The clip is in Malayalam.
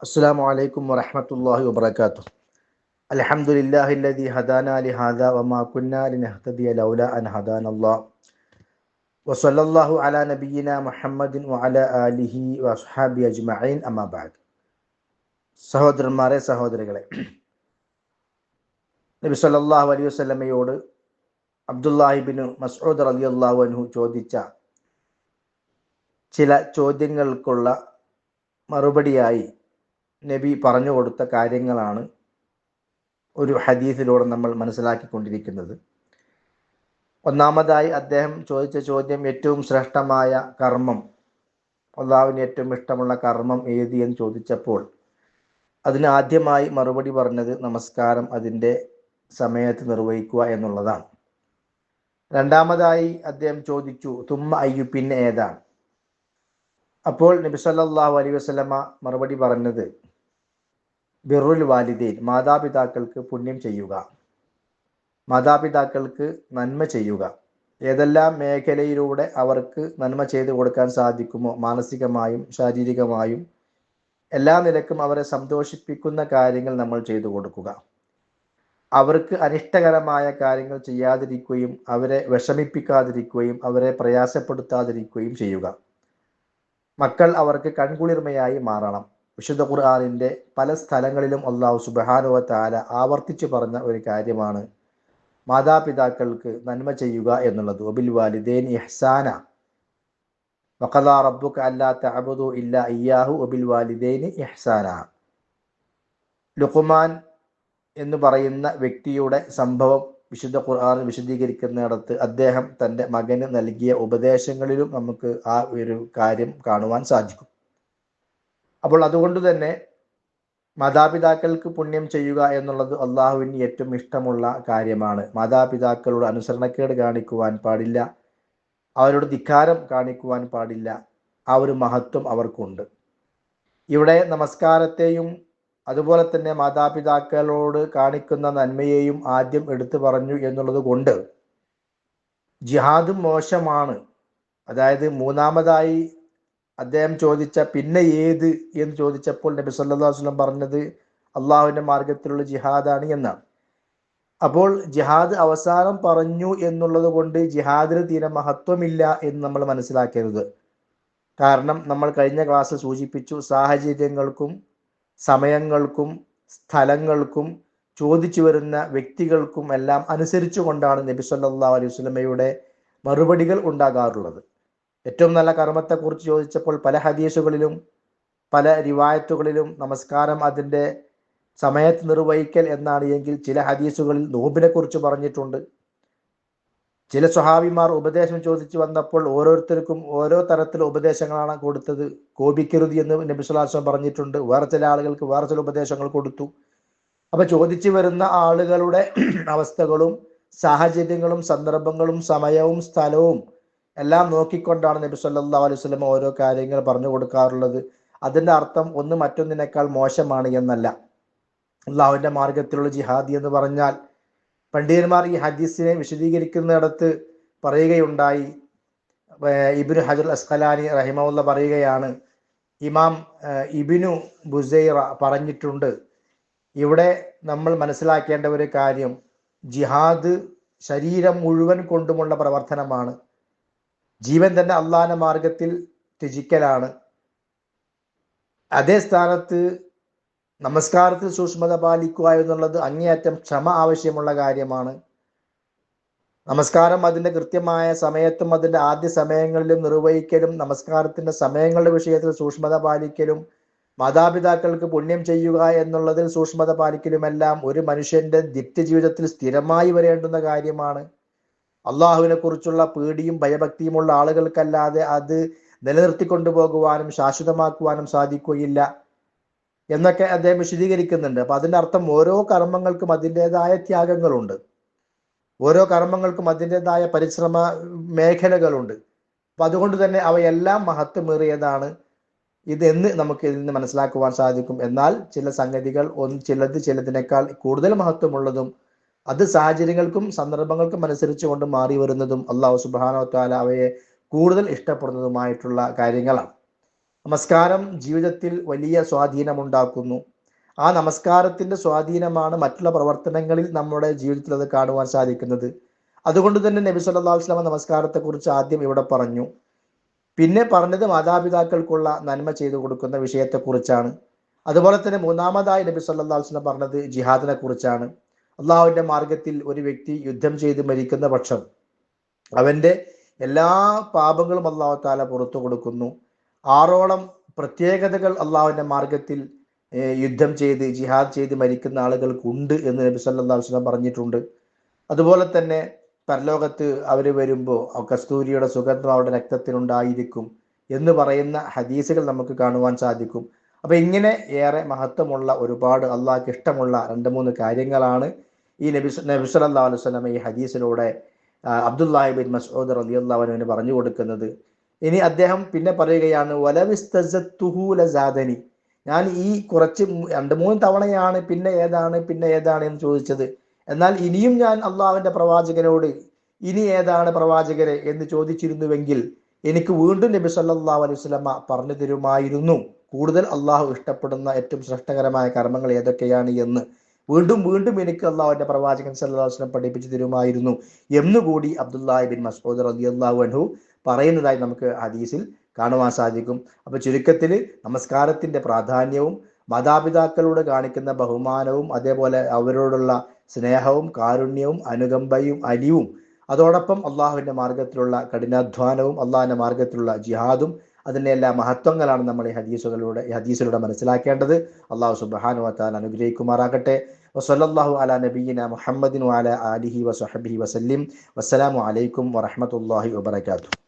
السلام عليكم ورحمة الله وبركاته الحمد لله الذي هدانا لهذا وما كنا لنهتدي لولا أن هدانا الله وصلى الله على نبينا محمد وعلى آله وأصحابه أجمعين أما بعد സഹോദരന്മാരെ സഹോദരികളെ നബി സല്ലാഹു അലൈഹി വസ്ലമയോട് അബ്ദുല്ലാഹിബിന് മസൂദ് അലി അള്ളാഹു അനു ചോദിച്ച ചില ചോദ്യങ്ങൾക്കുള്ള മറുപടിയായി നബി പറഞ്ഞു കൊടുത്ത കാര്യങ്ങളാണ് ഒരു ഹദീസിലൂടെ നമ്മൾ മനസ്സിലാക്കിക്കൊണ്ടിരിക്കുന്നത്. ഒന്നാമതായി അദ്ദേഹം ചോദിച്ച ചോദ്യം ഏറ്റവും ശ്രേഷ്ഠമായ കർമ്മം അള്ളാഹുവിന് ഏറ്റവും ഇഷ്ടമുള്ള കർമ്മം ഏത് എന്ന് ചോദിച്ചപ്പോൾ അതിന് ആദ്യമായി മറുപടി പറഞ്ഞത് നമസ്കാരം അതിന്റെ സമയത്ത് നിർവഹിക്കുക എന്നുള്ളതാണ്. രണ്ടാമതായി അദ്ദേഹം ചോദിച്ചു തുമ്മ അയ്യു പിന്നെ ഏതാണ്? അപ്പോൾ നബി സല്ലല്ലാഹു അലൈഹി വസല്ലമ മറുപടി പറഞ്ഞത് ബിറുൽ വാലിദൈൻ മാതാപിതാക്കൾക്ക് പുണ്യം ചെയ്യുക. മാതാപിതാക്കൾക്ക് നന്മ ചെയ്യുക. ഏതെല്ലാം മേഖലയിലൂടെ അവർക്ക് നന്മ ചെയ്തു കൊടുക്കാൻ സാധിക്കുമോ? മാനസികമായും ശാരീരികമായും. എല്ലാ നിലക്കും അവരെ സന്തോഷിപ്പിക്കുന്ന കാര്യങ്ങൾ നമ്മൾ ചെയ്തു കൊടുക്കുക. അവർക്ക് അനിഷ്ടകരമായ കാര്യങ്ങൾ ചെയ്യാതിരിക്കുകയും അവരെ വിഷമിപ്പിക്കാതിരിക്കുകയും അവരെ പ്രയാസപ്പെടുത്താതിരിക്കുകയും ചെയ്യുക. മക്കൾ അവർക്ക് കൺകുളിർമയായി മാറണം. വിശുദ്ധ ഖുർആാനിന്റെ പല സ്ഥലങ്ങളിലും അള്ളാഹു സുബഹാനുവ താല ആവർത്തിച്ച് പറഞ്ഞ ഒരു കാര്യമാണ്. മാതാപിതാക്കൾക്ക് നന്മ ചെയ്യുക എന്നുള്ളത്. ഒബിൽ വാലിദേൻ ഇഹ്സാന. വഖദാ റബ്ബുക അല്ലാ തഅബുദു ഇല്ലാ ഇയ്യാഹു ഒബിൽ വാലിദേൻ ഇഹ്സാന. ലുഖുമാൻ എന്ന് പറയുന്ന വ്യക്തിയുടെ സംഭവം വിശുദ്ധ ഖുർആൻ വിശദീകരിക്കുന്നിടത്ത് അദ്ദേഹം തന്റെ മകന് നൽകിയ ഉപദേശങ്ങളിലും നമുക്ക് ആ ഒരു കാര്യം കാണുവാൻ സാധിക്കും. അപ്പോൾ അതുകൊണ്ട് തന്നെ മാതാപിതാക്കൾക്ക് പുണ്യം ചെയ്യുക എന്നുള്ളത് അള്ളാഹുവിന് ഏറ്റവും ഇഷ്ടമുള്ള കാര്യമാണ്. മാതാപിതാക്കളുടെ അനുസരണക്കേട് കാണിക്കുവാൻ പാടില്ല. അവരോട് ധിക്കാരം കാണിക്കുവാൻ പാടില്ല. ആ ഒരു മഹത്വം അവർക്കുണ്ട്. ഇവിടെ നമസ്കാരത്തെയും അതുപോലെ തന്നെ മാതാപിതാക്കളോട് കാണിക്കുന്ന നന്മയെയും ആദ്യം എടുത്തു പറഞ്ഞു എന്നുള്ളത് കൊണ്ട് ജിഹാദും മോശമാണ്. അതായത് മൂന്നാമതായി അദ്ദേഹം ചോദിച്ച പിന്നെ ഏത് എന്ന് ചോദിച്ചപ്പോൾ നബി അലൈഹി വസല്ലം പറഞ്ഞത് അള്ളാഹുവിന്റെ മാർഗത്തിലുള്ള ജിഹാദാണ് എന്നാണ്. അപ്പോൾ ജിഹാദ് അവസാനം പറഞ്ഞു എന്നുള്ളത് കൊണ്ട് ജിഹാദിന് തീരെ മഹത്വമില്ല എന്ന് നമ്മൾ മനസ്സിലാക്കരുത്. കാരണം നമ്മൾ കഴിഞ്ഞ ക്ലാസ്സിൽ സൂചിപ്പിച്ചു സാഹചര്യങ്ങൾക്കും സമയങ്ങൾക്കും സ്ഥലങ്ങൾക്കും ചോദിച്ചു വരുന്ന വ്യക്തികൾക്കും എല്ലാം അനുസരിച്ചു കൊണ്ടാണ് നബി സല്ലല്ലാഹു അലൈഹി വസല്ലമയുടെ മറുപടികൾ ഉണ്ടാകാറുള്ളത്. ഏറ്റവും നല്ല കർമ്മത്തെക്കുറിച്ച് ചോദിച്ചപ്പോൾ പല ഹദീസുകളിലും പല റിവായത്തുകളിലും നമസ്കാരം അതിന്റെ സമയത്ത് നിർവഹിക്കൽ എന്നാണ്. എങ്കിൽ ചില ഹദീസുകളിൽ നോമ്പിനെ കുറിച്ച് പറഞ്ഞിട്ടുണ്ട്. ചില സ്വഹാബിമാർ ഉപദേശം ചോദിച്ചു വന്നപ്പോൾ ഓരോരുത്തർക്കും ഓരോ തരത്തിലുള്ള ഉപദേശങ്ങളാണ് കൊടുത്തത്. കോപിക്കരുത് എന്ന് നബി സുലാസം പറഞ്ഞിട്ടുണ്ട്. വേറെ ചില ആളുകൾക്ക് വേറെ ചില ഉപദേശങ്ങൾ കൊടുത്തു. അപ്പൊ ചോദിച്ചു വരുന്ന ആളുകളുടെ അവസ്ഥകളും സാഹചര്യങ്ങളും സന്ദർഭങ്ങളും സമയവും സ്ഥലവും എല്ലാം നോക്കിക്കൊണ്ടാണ് നബി സല്ലാ അലൈഹി സ്വലം ഓരോ കാര്യങ്ങൾ പറഞ്ഞു കൊടുക്കാറുള്ളത്. അതിന്റെ അർത്ഥം ഒന്ന് മറ്റൊന്നിനേക്കാൾ മോശമാണ് എന്നല്ല. അള്ളാഹുവിന്റെ മാർഗത്തിലുള്ള ജിഹാദി എന്ന് പറഞ്ഞാൽ പണ്ഡിതന്മാർ ഈ ഹദീസിനെ വിശദീകരിക്കുന്നിടത്ത് പറയുകയുണ്ടായി. ഇബിനു ഹജർ അസ്ഖലാനി റഹിമുള്ള പറയുകയാണ് ഇമാം ഇബിനു ബുസൈറ പറഞ്ഞിട്ടുണ്ട് ഇവിടെ നമ്മൾ മനസ്സിലാക്കേണ്ട ഒരു കാര്യം ജിഹാദ് ശരീരം മുഴുവൻ കൊണ്ടുമുള്ള പ്രവർത്തനമാണ്. ജീവൻ തന്നെ അള്ളാഹന മാർഗത്തിൽ ത്യജിക്കലാണ്. അതേ സ്ഥാനത്ത് നമസ്കാരത്തിൽ സൂക്ഷ്മത പാലിക്കുക എന്നുള്ളത് അങ്ങേയറ്റം ക്ഷമ ആവശ്യമുള്ള കാര്യമാണ്. നമസ്കാരം അതിന്റെ കൃത്യമായ സമയത്തും അതിന്റെ ആദ്യ സമയങ്ങളിലും നിർവഹിക്കലും നമസ്കാരത്തിന്റെ സമയങ്ങളുടെ വിഷയത്തിൽ സൂക്ഷ്മത പാലിക്കലും മാതാപിതാക്കൾക്ക് പുണ്യം ചെയ്യുക എന്നുള്ളതിൽ സൂക്ഷ്മത പാലിക്കലുമെല്ലാം ഒരു മനുഷ്യന്റെ നിത്യജീവിതത്തിൽ സ്ഥിരമായി വരേണ്ടുന്ന കാര്യമാണ്. അള്ളാഹുവിനെ കുറിച്ചുള്ള പേടിയും ഭയഭക്തിയുമുള്ള ആളുകൾക്കല്ലാതെ അത് നിലനിർത്തിക്കൊണ്ടു പോകുവാനും ശാശ്വതമാക്കുവാനും സാധിക്കുകയില്ല എന്നൊക്കെ അദ്ദേഹം വിശദീകരിക്കുന്നുണ്ട്. അപ്പൊ അതിന്റെ അർത്ഥം ഓരോ കർമ്മങ്ങൾക്കും അതിന്റെതായ ത്യാഗങ്ങളുണ്ട്. ഓരോ കർമ്മങ്ങൾക്കും അതിന്റെതായ പരിശ്രമ മേഖലകളുണ്ട്. അപ്പൊ അതുകൊണ്ട് തന്നെ അവയെല്ലാം മഹത്വമേറിയതാണ് ഇതെന്ന് നമുക്ക് ഇതിൽ നിന്ന് മനസ്സിലാക്കുവാൻ സാധിക്കും. എന്നാൽ ചില സംഗതികൾ ഒന്ന് ചിലത് ചിലതിനേക്കാൾ കൂടുതൽ മഹത്വമുള്ളതും അത് സാഹചര്യങ്ങൾക്കും സന്ദർഭങ്ങൾക്കും അനുസരിച്ച് കൊണ്ട് മാറി വരുന്നതും അള്ളാഹു സുബാനോ അവയെ കൂടുതൽ ഇഷ്ടപ്പെടുന്നതുമായിട്ടുള്ള കാര്യങ്ങളാണ്. നമസ്കാരം ജീവിതത്തിൽ വലിയ സ്വാധീനമുണ്ടാക്കുന്നു. ആ നമസ്കാരത്തിന്റെ സ്വാധീനമാണ് മറ്റുള്ള പ്രവർത്തനങ്ങളിൽ നമ്മുടെ ജീവിതത്തിൽ അത് കാണുവാൻ സാധിക്കുന്നത്. അതുകൊണ്ട് തന്നെ നബി സല്ലല്ലാഹു അലൈഹി വസല്ലം നമസ്കാരത്തെക്കുറിച്ച് ആദ്യം ഇവിടെ പറഞ്ഞു. പിന്നെ പറഞ്ഞത് മാതാപിതാക്കൾക്കുള്ള നന്മ ചെയ്തു കൊടുക്കുന്ന വിഷയത്തെക്കുറിച്ചാണ്. അതുപോലെ തന്നെ മൂന്നാമതായി നബി സല്ലല്ലാഹു അലൈഹി വസല്ലം പറഞ്ഞത് ജിഹാദിനെ കുറിച്ചാണ് അള്ളാഹുവിന്റെ മാർഗത്തിൽ ഒരു വ്യക്തി യുദ്ധം ചെയ്ത് മരിക്കുന്ന പക്ഷം അവന്റെ എല്ലാ പാപങ്ങളും അള്ളാഹു താല പുറത്തു കൊടുക്കുന്നു. ആറോളം പ്രത്യേകതകൾ അള്ളാഹുവിന്റെ മാർഗത്തിൽ യുദ്ധം ചെയ്ത് ജിഹാദ് ചെയ്ത് മരിക്കുന്ന ആളുകൾക്കുണ്ട് എന്ന് നബി അലൈഹി വസല്ലം പറഞ്ഞിട്ടുണ്ട്. അതുപോലെ തന്നെ പരലോകത്ത് അവർ വരുമ്പോൾ കസ്തൂരിയുടെ സുഗന്ധം അവരുടെ രക്തത്തിനുണ്ടായിരിക്കും എന്ന് പറയുന്ന ഹദീസുകൾ നമുക്ക് കാണുവാൻ സാധിക്കും. അപ്പൊ ഇങ്ങനെ ഏറെ മഹത്വമുള്ള ഒരുപാട് അള്ളാഹ്ക്ക് ഇഷ്ടമുള്ള രണ്ട് മൂന്ന് കാര്യങ്ങളാണ് ഈ നബി നബി സല്ലാ അലൈഹി വസല്ലം ഈ ഹദീസിലൂടെ അബ്ദുല്ലാഹിബിൻ അബ്ദുല്ലാഹി ബിൻ മസ്ഊദ് റളിയല്ലാഹു അള്ളാഹുവിന് പറഞ്ഞു കൊടുക്കുന്നത്. ഇനി അദ്ദേഹം പിന്നെ പറയുകയാണ് വലവിസ്തസത്തുഹു ലസാദനി. ഞാൻ ഈ കുറച്ച് രണ്ട് മൂന്ന് തവണയാണ് പിന്നെ ഏതാണ് പിന്നെ ഏതാണ് എന്ന് ചോദിച്ചത്. എന്നാൽ ഇനിയും ഞാൻ അള്ളാഹുവിന്റെ പ്രവാചകനോട് ഇനി ഏതാണ് പ്രവാചകരെ എന്ന് ചോദിച്ചിരുന്നുവെങ്കിൽ എനിക്ക് വീണ്ടും നബി സല്ലാ അലൈഹി വസല്ലമ പറഞ്ഞു തരുമായിരുന്നു. കൂടുതൽ അള്ളാഹു ഇഷ്ടപ്പെടുന്ന ഏറ്റവും ശ്രേഷ്ഠകരമായ കർമ്മങ്ങൾ ഏതൊക്കെയാണ് എന്ന് വീണ്ടും വീണ്ടും എനിക്ക് അള്ളാഹുവിന്റെ പ്രവാചകൻ സല്ലാസ്ലം പഠിപ്പിച്ചു തരുമായിരുന്നു എന്നുകൂടി അബ്ദുല്ലാഹി ബിൻ മസ്ഊദ് റളിയല്ലാഹു അൻഹു പറയുന്നതായി നമുക്ക് ഹദീസിൽ കാണുവാൻ സാധിക്കും. അപ്പൊ ചുരുക്കത്തിൽ നമസ്കാരത്തിന്റെ പ്രാധാന്യവും മാതാപിതാക്കളോട് കാണിക്കുന്ന ബഹുമാനവും അതേപോലെ അവരോടുള്ള സ്നേഹവും കാരുണ്യവും അനുകമ്പയും അലിവും അതോടൊപ്പം അള്ളാഹുവിന്റെ മാർഗത്തിലുള്ള കഠിനാധ്വാനവും അള്ളാഹിന്റെ മാർഗത്തിലുള്ള ജിഹാദും അതിന്റെ എല്ലാ മഹത്വങ്ങളാണ് നമ്മൾ ഈ ഹദീസുകളിലൂടെ ഈ ഹദീസിലൂടെ മനസ്സിലാക്കേണ്ടത്. അള്ളാഹു സുബ്ഹാനഹു വാല അനുഗ്രഹിക്കുമാറാകട്ടെ. വസല്ലല്ലാഹു അല നബീന മുഹമ്മദിൻ അല ആലിഹി വസഹബിഹി വസല്ലിം. വസ്സലാമു അലൈക്കും വറഹ്മത്തുള്ളാഹി വബറകാതുഹു.